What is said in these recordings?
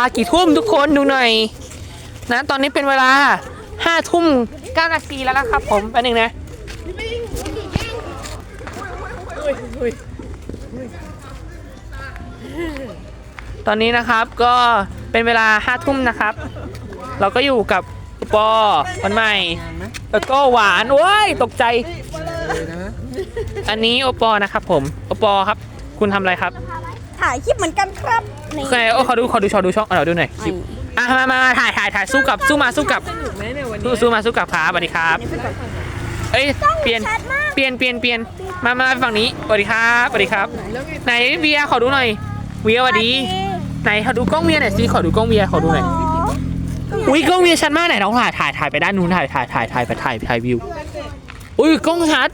ลากี่ทุ่มทุกคนดูหน่อย นะ ตอนนี้เป็นเวลาห้าทุ่มเก้านาทีแล้วนะครับผมแป๊บนึงนะตอนนี้นะครับก็เป็นเวลาห้าทุ่มนะครับ เราก็อยู่กับอปอวันใหม่ แล้วก็หวานโอ้ยตกใจ อันนี้โอปอนะครับผมโอปอครับ คุณทำอะไรครับ ถ่ายคลิปเหมือนกันครับนี่โอเคโอ้ขอดูขอดูขอดูช่องเอาดูหน่อยคลิปอะมามามาถ่ายถ่ายถ่ายสู้กับสู้มาสู้กับสู้สู้มาสู้กับครับสวัสดีครับเอ้ยเปลี่ยนชัดมากเปลี่ยนเปลี่ยนเปลี่ยนมามาฝั่งนี้สวัสดีครับสวัสดีครับไหนเบียร์ขอดูหน่อยเบียร์สวัสดี ไหนขอดูกล้องเบียร์หน่อยสิขอดูกล้องเบียร์ขอดูหน่อยอุ้ยกล้องเบียร์ชัดมากไหนน้องถ่ายถ่ายถ่ายไปด้านนู้นถ่ายถ่ายถ่ายถ่ายไปถ่ายถ่ายวิวอุ้ยกล้องชัด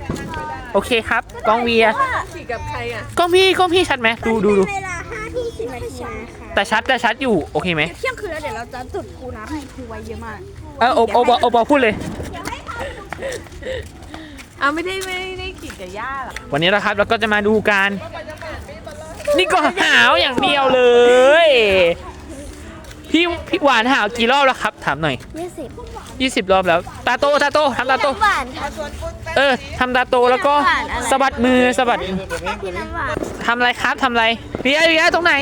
โอเคครับกล้องเบียร์ขี่กับใครอะกล้องพี่กล้องพี่ชัดไหมดูดูดูเวลา5ทุ่ม10นาทีนะคะแต่ชัดแต่ชัดอยู่โอเคไหมเที่ยงคืนแล้วเดี๋ยวเราจะจุดคูน้ำให้ครูไว้เยอะมากเออโอโอบอโอบอพูดเลยเอาไม่ได้ไม่ได้ขี่กับย่าหรอกวันนี้นะครับเราก็จะมาดูการนี่ก็หาวอย่างเดียวเลย พี่พี่หวานหาวกี่รอบแล้วครับ ถามหน่อย20 20 รอบแล้ว ตาโตตาโตทำตาโตหวานค่ะ เออทำตาโตแล้วก็สะบัดมือสะบัดพี่น้ำหวานทำอะไรครับทำอะไรเบียร์เบียร์ตรงไหน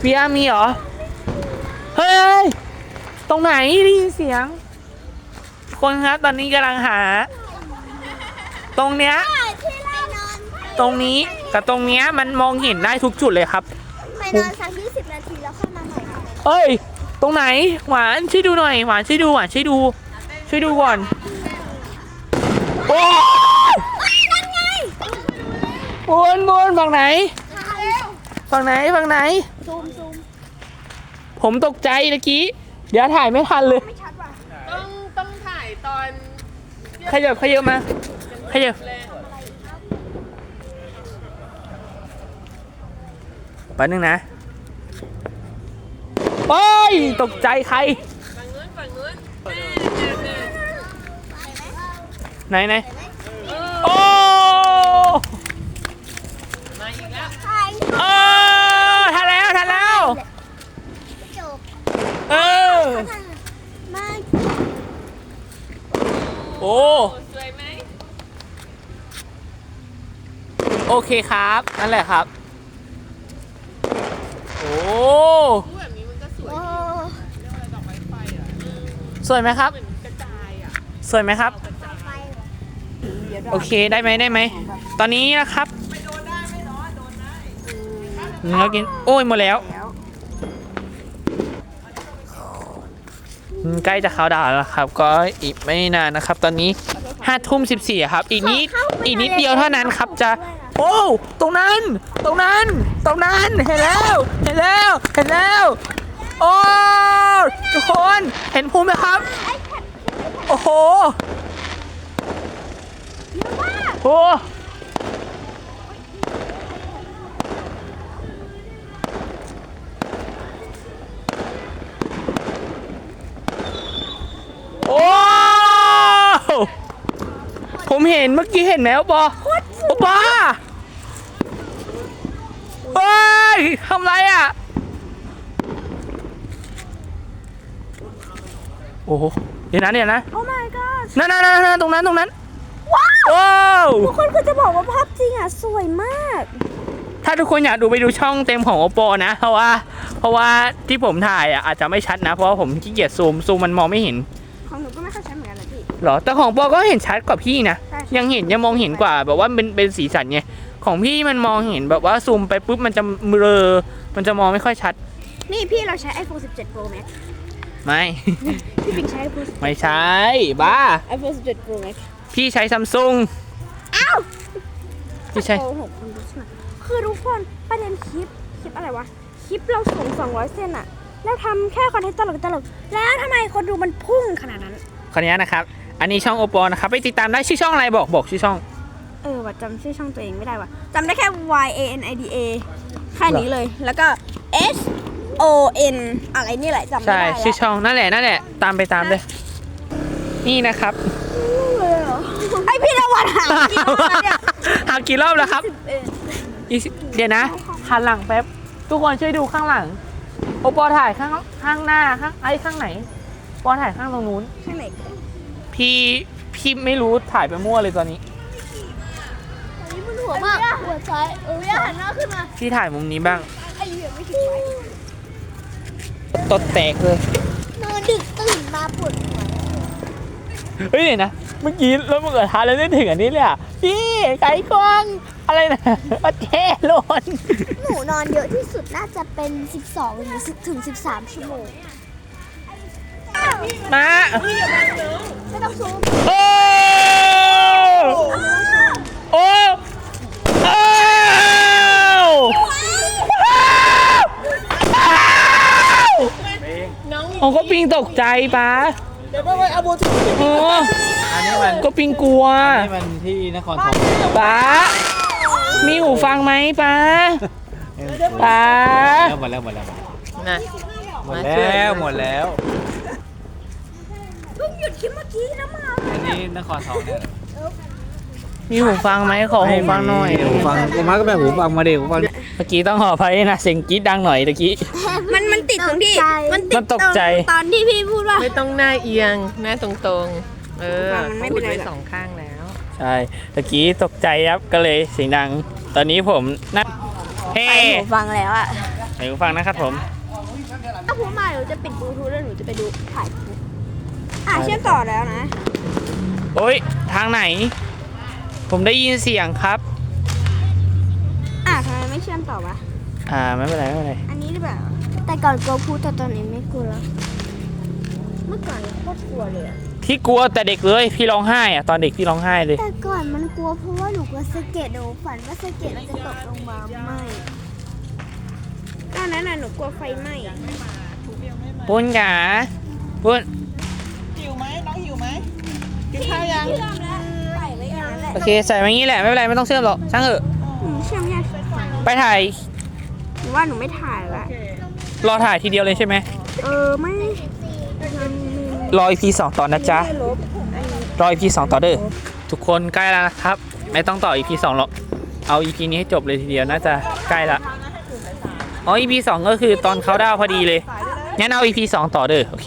เบียร์มีเหรอ เฮ้ย ตรงไหนได้ยินเสียง คนครับตอนนี้กำลังหา ตรงเนี้ยที่ไรนอนตรงนี้กับตรงเนี้ยมันมองเห็นได้ทุกจุดเลยครับไปนอนสัก20นาทีแล้วค่อยมาใหม่ค่ะเอ้ย ตรงไหน หวานช่วยดูหน่อย หวานช่วยดู หวานช่วยดู ช่วยดูก่อน โอ้นั่นไงบนบนฝั่งไหน ฝั่งไหนฝั่งไหน ซูมซูมผมตกใจเมื่อกี้ เดี๋ยวถ่ายไม่ทันเลย ไม่ชัดว่ะต้องต้องถ่ายตอนขยับขยับมา ขยับ แป๊บนึงนะ โอ้ย ตกใจใคร ฝั่งนู้นฝั่งนู้นแม่เนี่ยเนี่ย ไหนไหนเออโอ้มาอีกแล้วถ่ายโอ้ทันแล้วทันแล้วจบเออมาโอ้โอ้สวยไหมโอเคครับ นั่นแหละครับ โอ้รูปแบบนี้มันก็สวยโอ้เรียกว่าอะไรดอกไม้ไฟอะเออสวยไหมครับ เหมือนกระจายอะสวยไหมครับ โอเคได้ไหมได้ไหม ตอนนี้นะครับเรากินโอ้ยหมดแล้วอืมใกล้จะเขาน์ดาวน์แล้วครับ ก็อีกไม่นานนะครับ ตอนนี้ห้าทุ่มสิบสี่ครับ อีกนิดอีกนิดเดียวเท่านั้นครับจะ โอ้ตรงนั้น ตรงนั้น ตรงนั้นเห็นแล้วเห็นแล้วเห็นแล้วโอ้ทุกคนเห็นภูมิไหมครับ โอ้โห โอ้โอ้ผมเห็นเมื่อกี้เห็นไหมโอปอโอปอเฮ้ยทำไรอะ โอ้โหเดี๋ยวนะเดี๋ยวนะ โอ้ my god นั่นนั่นนั่นตรงนั้นตรงนั้น ว้าวว้าวทุกคนคือจะบอกว่าภาพจริงอะสวยมาก ถ้าทุกคนอยากดูไปดูช่องเต็มของ oppo นะ เพราะว่า เพราะว่าที่ผมถ่ายอะอาจจะไม่ชัดนะ เพราะว่าผมขี้เกียจซูมซูมมันมองไม่เห็น ของหนูก็ไม่ค่อยชัดเหมือนกันนะพี่ หรอ แต่ของปอก็เห็นชัดกว่าพี่นะใช่ ยังเห็นยังมองเห็นกว่าแบบว่าเป็นเป็นสีสันไง ของพี่มันมองเห็นแบบว่าซูมไปปุ๊บมันจะเบลอมันจะมองไม่ค่อยชัด นี่พี่เราใช้ iPhone 17 Pro Max ไม่ พี่ปิงใช้ iPhone ไม่ใช่บ้า iPhone 17 Pro Max พี่ใช้ซัมซุงอ้าวพี่ใช่โกหกคนดูใช่ไหมคือทุกคนประเด็นคลิปคลิปอะไรวะคลิปเราส่ง200 เซนอะแล้วทำแค่คอนเทนต์ตลกตลกๆแล้วทำไมคนดูมันพุ่งขนาดนั้น ขออนุญาตนะครับ อันนี้ช่อง oppo นะครับไปติดตามได้ชื่อช่องอะไรบอกบอกชื่อช่อง เออว่ะจำชื่อช่องตัวเองไม่ได้ว่ะจำได้แค่ Y A N I D A แค่นี้เลยแล้วก็ S O N อะไรนี่แหละจำไม่ใช่ได้แล้วชื่อช่องนั่นแหละนั่นแหละตามไปตามเลย นี่นะครับเลยเหรอ ไอพี่นวัดหากี่รอบแล้วเนี่ยหากี่รอบแล้วครับเอออีกสิเดี๋ยวนะหันหลังแป๊บ ทุกคนช่วยดูข้างหลัง โอปอถ่ายข้างข้างหน้าข้างไอ้ข้างไหน ปอถ่ายข้างตรงนู้น ข้างไหนพี่พี่ไม่รู้ถ่ายไปมั่วเลยตอนนี้ อันนี้มันหัวมากหัวซ้ายเอออย่าหันหน้าขึ้นมาพี่ถ่ายมุมนี้บ้างไอ้เหยื่อไม่ถึงไว้ตดแตกเลยนอนดึกตื่นมาปวดหัว เฮ้ยเดี๋ยวนะ เมื่อกี้รถมึงเกิดทานแล้วนึกถึงอันนี้เลยอะพี่ไก่กวางอะไรนะประเทศโลนหนูนอนเยอะที่สุดน่าจะเป็น 12 หรือถึง 13 ชั่วโมง มาไม่ต้องซูมโอ้โอ้โอ้โอ้ก็ปิงตกใจปะเดี๋ยว ไปไปเอาโบทูโอ้อันนี้มันก็ปิงกลัวอันนี้มันที่นครถมป้ามีหูฟังไหมป้าป้าแล้วหมดแล้วหมดแล้วหมดแล้วนะหมดแล้วหมดแล้วเพิ่งหยุดคลิปเมื่อกี้นะมาอันนี้นครทองเนี่ยมีหูฟังไหมขอหูฟังหน่อยหูฟังกูมาก็แบบหูฟังมาเด็กหูฟังเมื่อกี้ต้องขออภัยนะเสียงกรี๊ดดังหน่อยตะกี้ มัน มันติดตรงที่ มันติดมันตกใจ ตอนที่พี่พูดว่า ไม่ต้องหน้าเอียง หน้าตรงๆ เออมันไม่เป็นไรพูดหรอก สองข้างแล้ว ใช่ตะกี้ตกใจครับก็เลยเสียงดัง ตอนนี้ผมนั่งเฮ้ไปหูฟังแล้วอะใส่หูฟังนะครับผม ถ้าพูดมาหนูจะปิดบลูทูธแล้วหนูจะไปดูถ่ายคลิปอะเชื่อมต่อแล้วนะ โอ้ยทางไหน ผมได้ยินเสียงครับ อะทำไมไม่เชื่อมต่อวะอ่าไม่เป็นไรไม่เป็นไร อันนี้หรือเปล่า แต่ก่อนกลัวพูดแต่ตอนนี้ไม่กลัวแล้วเมื่อก่อนโคตรกลัวเลยอะพี่กลัวแต่เด็กเลยพี่ร้องไห้อะตอนเด็กพี่ร้องไห้เลย แต่ก่อนมันกลัวเพราะว่าหนูกลัวสะเก็ดหนูฝันว่าสะเก็ดมันจะตกลงมาไหมตอนนั้นน่ะหนูกลัวไฟไหม้ปุ้นกาปุ้นหิวไหมน้องหิวไหมกินข้าวยังเชื่อมแล้วใส่ไว้อย่างนั้นแหละโอเคใส่มางี้แหละไม่เป็นไรไม่ต้องเชื่อมหรอกช่างเถอะหนูเชื่อมยากไปถ่ายหนูว่าหนูไม่ถ่ายละ รอถ่ายทีเดียวเลยใช่ไหมเออไม่มันมีรอ EP สองต่อนะจ๊ะไม่ลบอันนี้รอ EP สองต่อเด้อทุกคนใกล้แล้วนะครับ ไม่ต้องต่อ EP สองหรอกเอา EP นี้ให้จบเลยทีเดียวน่าจะใกล้ละอ๋อ EP สองก็คือตอนเขาดาวน์พอดีเลยงั้นเอา EP สองต่อเด้อโอเค